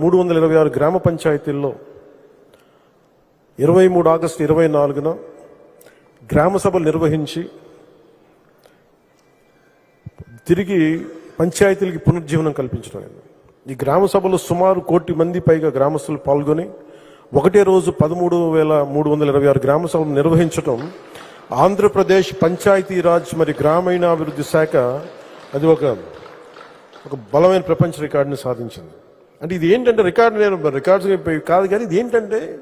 మూడు వందల ఇరవై ఆరు గ్రామ పంచాయతీల్లో ఇరవై మూడు ఆగస్టు ఇరవై నాలుగున గ్రామ సభలు నిర్వహించి తిరిగి పంచాయతీలకి పునర్జీవనం కల్పించడం ఈ గ్రామ సభలో సుమారు కోటి మంది పైగా గ్రామస్తులు పాల్గొని ఒకటే రోజు పదమూడు వేల మూడు వందల ఇరవై ఆరు గ్రామ సభలు నిర్వహించడం ఆంధ్రప్రదేశ్ పంచాయతీరాజ్ మరి గ్రామీణాభివృద్ధి శాఖ అది ఒక ఒక బలమైన ప్రపంచ రికార్డుని సాధించింది. అంటే ఇది ఏంటంటే రికార్డు నేను రికార్డ్స్ కాదు కానీ ఇది ఏంటంటే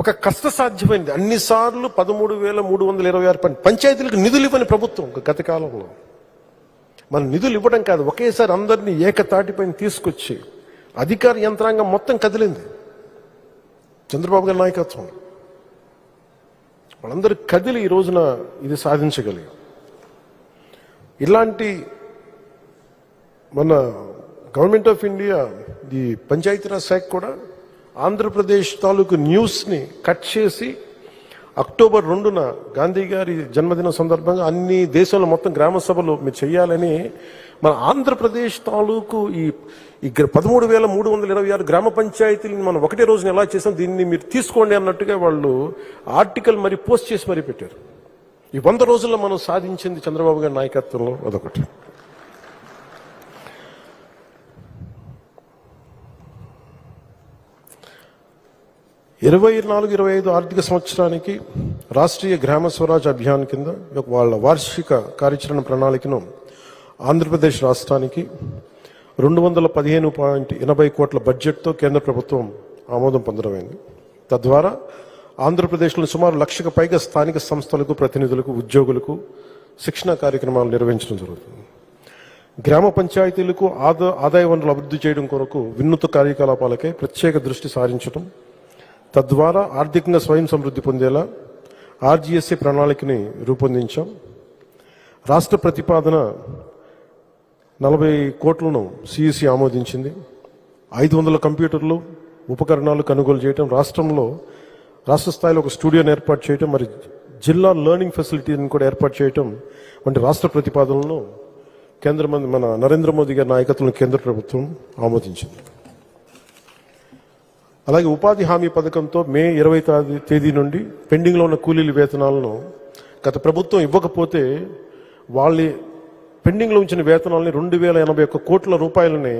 ఒక కష్ట సాధ్యమైంది అన్నిసార్లు పదమూడు వేల మూడు వందల ఇరవై ఆరు పని పంచాయతీలకు నిధులు ఇవ్వని ప్రభుత్వం ఒక గత కాలంలో. మన నిధులు ఇవ్వడం కాదు ఒకేసారి అందరినీ ఏకతాటిపైన తీసుకొచ్చి అధికార యంత్రాంగం మొత్తం కదిలింది. చంద్రబాబు గారి నాయకత్వం. వాళ్ళందరూ కదిలి ఈ రోజున ఇది సాధించగలిగాం. ఇలాంటి మన government of India the Panchayati Raj శాఖ కూడా ఆంధ్రప్రదేశ్ తాలూకు న్యూస్ని కట్ చేసి అక్టోబర్ రెండున గాంధీ గారి జన్మదిన సందర్భంగా అన్ని దేశంలో మొత్తం గ్రామ సభలు మీరు చేయాలని మన ఆంధ్రప్రదేశ్ తాలూకు ఈ ఈ పదమూడు వేల మూడు వందల ఇరవై ఆరు గ్రామ పంచాయతీలను మనం ఒకటే రోజున ఎలా చేసాం దీన్ని మీరు తీసుకోండి అన్నట్టుగా వాళ్ళు ఆర్టికల్ మరి పోస్ట్ చేసి మరీ పెట్టారు. ఈ వంద రోజుల్లో మనం సాధించింది చంద్రబాబు గారి నాయకత్వంలో అదొకటి. ఇరవై నాలుగు ఇరవై ఐదు ఆర్థిక సంవత్సరానికి రాష్ట్రీయ గ్రామ స్వరాజ్ అభియాన్ కింద వాళ్ళ వార్షిక కార్యాచరణ ప్రణాళికను ఆంధ్రప్రదేశ్ రాష్ట్రానికి రెండు వందల పదిహేను పాయింట్ ఎనభై కోట్ల బడ్జెట్తో కేంద్ర ప్రభుత్వం ఆమోదం పొందడమైంది. తద్వారా ఆంధ్రప్రదేశ్లో సుమారు లక్షకు పైగా స్థానిక సంస్థలకు ప్రతినిధులకు ఉద్యోగులకు శిక్షణ కార్యక్రమాలు నిర్వహించడం జరుగుతుంది. గ్రామ పంచాయతీలకు ఆదా ఆదాయ వనరులు అభివృద్ధి చేయడం కొరకు వినూత్న కార్యకలాపాలకై ప్రత్యేక దృష్టి సారించడం తద్వారా ఆర్థికంగా స్వయం సమృద్ధి పొందేలా ఆర్జీఎస్ఏ ప్రణాళికని రూపొందించాం. రాష్ట్ర ప్రతిపాదన నలభై కోట్లను సిఇసి ఆమోదించింది. ఐదు వందల కంప్యూటర్లు ఉపకరణాలు కొనుగోలు చేయటం రాష్ట్రంలో రాష్ట్ర స్థాయిలో ఒక స్టూడియోని ఏర్పాటు చేయటం మరి జిల్లా లెర్నింగ్ ఫెసిలిటీని కూడా ఏర్పాటు చేయటం వంటి రాష్ట్ర ప్రతిపాదనలను కేంద్ర మంది మన నరేంద్ర మోదీ గారి నాయకత్వంలో కేంద్ర ప్రభుత్వం ఆమోదించింది. అలాగే ఉపాధి హామీ పథకంతో మే ఇరవై తేదీ నుండి పెండింగ్లో ఉన్న కూలీల వేతనాలను గత ప్రభుత్వం ఇవ్వకపోతే వాళ్ళ పెండింగ్లో ఉంచిన వేతనాలని రెండు వేల ఎనభై ఒక్క కోట్ల రూపాయలని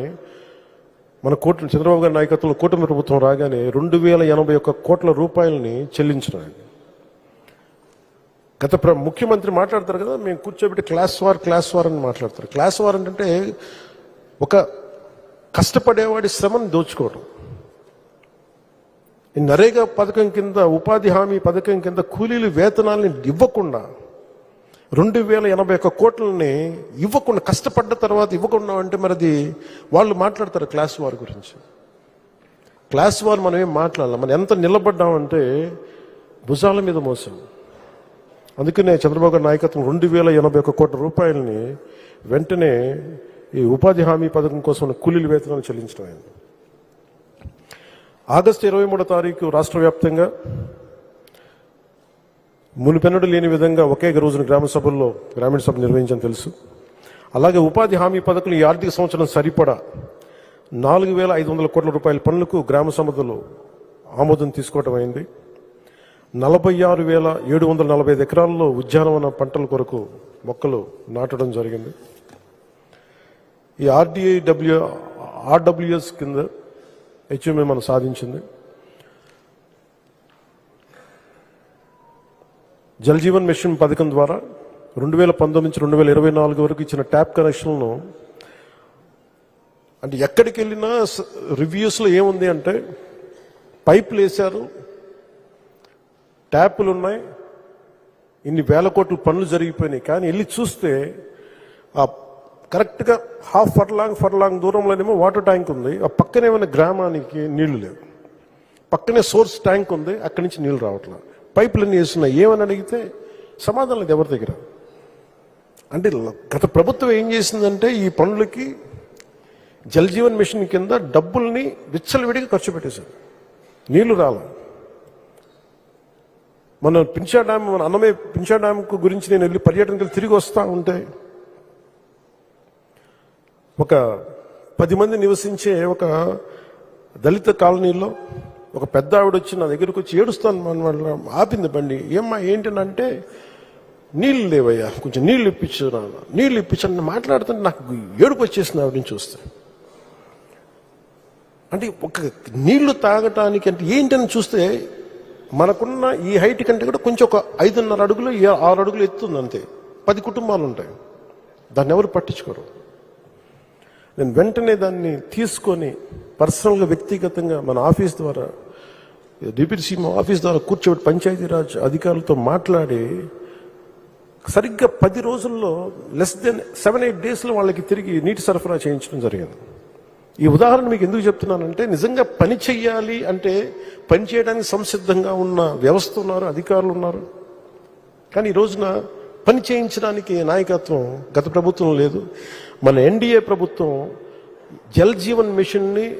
మన కోట చంద్రబాబు గారి నాయకత్వంలో కూటమి ప్రభుత్వం రాగానే రెండు వేల ఎనభై ఒక్క కోట్ల రూపాయలని చెల్లించినాయి గత ప్ర ముఖ్యమంత్రి మాట్లాడతారు కదా మేము కూర్చోబెట్టి క్లాస్ వార్ క్లాస్ వార్ అని మాట్లాడతారు. క్లాస్ వార్ అంటే ఒక కష్టపడేవాడి శ్రమను దోచుకోవడం నరేగా పథకం కింద ఉపాధి హామీ పథకం కింద కూలీలు వేతనాలని ఇవ్వకుండా రెండు వేల ఎనభై ఒక్క కోట్లని ఇవ్వకుండా కష్టపడ్డ తర్వాత ఇవ్వకుండా అంటే మరి అది వాళ్ళు మాట్లాడతారు క్లాస్ వార్ గురించి. క్లాస్ వార్ మనం ఏం మాట్లాడాలి. మనం ఎంత నిలబడ్డామంటే భుజాల మీద మోసం. అందుకనే చంద్రబాబు గారి నాయకత్వం రెండు వేల ఎనభై ఒక్క కోట్ల రూపాయలని వెంటనే ఈ ఉపాధి హామీ పథకం కోసం కూలీల వేతనాలు చెల్లించడం అయింది. ఆగస్టు ఇరవై మూడో తారీఖు రాష్ట్ర వ్యాప్తంగా మునిపెన్నడు లేని విధంగా ఒకే రోజున గ్రామ సభల్లో గ్రామీణ సభ నిర్వహించని తెలుసు. అలాగే ఉపాధి హామీ పథకం ఈ ఆర్థిక సంవత్సరం సరిపడా నాలుగు వేల ఐదు వందల కోట్ల రూపాయల పనులకు గ్రామ సభలో ఆమోదం తీసుకోవటం అయింది. నలభై ఆరు వేల ఏడు వందల నలభై ఐదు ఎకరాల్లో ఉద్యానవన పంటల కొరకు మొక్కలు నాటడం జరిగింది. ఈ ఆర్డీఐ డబ్ల్యూ ఆర్డబ్ల్యూఎస్ కింద హెచ్ఎంఏ మనం సాధించింది. జలజీవన్ మిషన్ పథకం ద్వారా రెండు వేల పంతొమ్మిది నుంచి రెండు వేల ఇరవై నాలుగు వరకు ఇచ్చిన ట్యాప్ కనెక్షన్లను అంటే ఎక్కడికి వెళ్ళినా రివ్యూస్లో ఏముంది అంటే పైపులు వేశారు ట్యాపులు ఉన్నాయి ఇన్ని వేల కోట్ల పనులు జరిగిపోయినాయి. కానీ వెళ్ళి చూస్తే ఆ కరెక్ట్గా హాఫ్ ఫర్లాంగ్ ఫర్లాంగ్ దూరంలోనేమో వాటర్ ట్యాంక్ ఉంది. ఆ పక్కనే ఉన్న గ్రామానికి నీళ్ళు లేవు. పక్కనే సోర్స్ ట్యాంక్ ఉంది అక్కడి నుంచి నీళ్ళు రావట్లా. పైపులన్నీ వేస్తున్నాయి. ఏమని అడిగితే సమాధానం లేదు ఎవరి దగ్గర? అంటే గత ప్రభుత్వం ఏం చేసిందంటే ఈ పనులకి జలజీవన్ మిషన్ కింద డబ్బుల్ని విచ్చలవిడిగా ఖర్చు పెట్టేశారు. నీళ్ళు రాల. మన పింఛా డ్యామ్ మన అన్నమే పింఛా డ్యామ్ గురించి నేను వెళ్ళి పర్యటనకి వెళ్ళి తిరిగి వస్తూ ఉంటే ఒక పది మంది నివసించే ఒక దళిత కాలనీలో ఒక పెద్ద ఆవిడ వచ్చి నా దగ్గరకు వచ్చి ఏడుస్తాను మన ఆపింది బండి. ఏమ్మా ఏంటనంటే నీళ్ళు లేవయ్యా కొంచెం నీళ్ళు ఇప్పించు నాన్న నీళ్ళు ఇప్పించని మాట్లాడుతుంటే నాకు ఏడుపు వచ్చేసింది ఆవిడని చూస్తే అంటే ఒక నీళ్ళు తాగటానికి అంటే ఏంటని చూస్తే మనకున్న ఈ హైట్ కంటే కూడా కొంచెం ఒక ఐదున్నర అడుగులు ఆరు అడుగులు ఎత్తుంది అంతే పది కుటుంబాలు ఉంటాయి దాన్ని ఎవరు పట్టించుకోరు. నేను వెంటనే దాన్ని తీసుకొని పర్సనల్గా వ్యక్తిగతంగా మన ఆఫీస్ ద్వారా డిప్యూటీ సీఎం ఆఫీస్ ద్వారా కూర్చోబెట్టి పంచాయతీరాజ్ అధికారులతో మాట్లాడి సరిగ్గా పది రోజుల్లో లెస్ దెన్ సెవెన్ ఎయిట్ డేస్లో వాళ్ళకి తిరిగి నీటి సరఫరా చేయించడం జరిగింది. ఈ ఉదాహరణ మీకు ఎందుకు చెప్తున్నానంటే నిజంగా పని చెయ్యాలి అంటే పని చేయడానికి సంసిద్ధంగా ఉన్న వ్యవస్థ ఉన్నారు అధికారులు ఉన్నారు. కానీ ఈ రోజున పని చేయించడానికి నాయకత్వం గత ప్రభుత్వం లేదు. మన ఎన్డీఏ ప్రభుత్వం జల్ జీవన్ మిషన్ని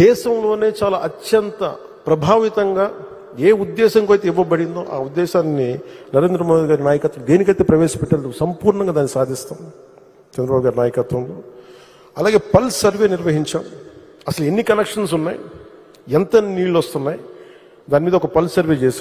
దేశంలోనే చాలా అత్యంత ప్రభావితంగా ఏ ఉద్దేశంతో అయితే ఇవ్వబడిందో ఆ ఉద్దేశాన్ని నరేంద్ర మోదీ గారి నాయకత్వం దేనికైతే ప్రవేశపెట్టారు సంపూర్ణంగా దాన్ని సాధిస్తాం. చంద్రబాబు గారి నాయకత్వంలో. అలాగే పల్స్ సర్వే నిర్వహించాం. అసలు ఎన్ని కనెక్షన్స్ ఉన్నాయి? ఎంత నీళ్ళు వస్తున్నాయి? దాని మీద ఒక పల్స్ సర్వే చేశాం.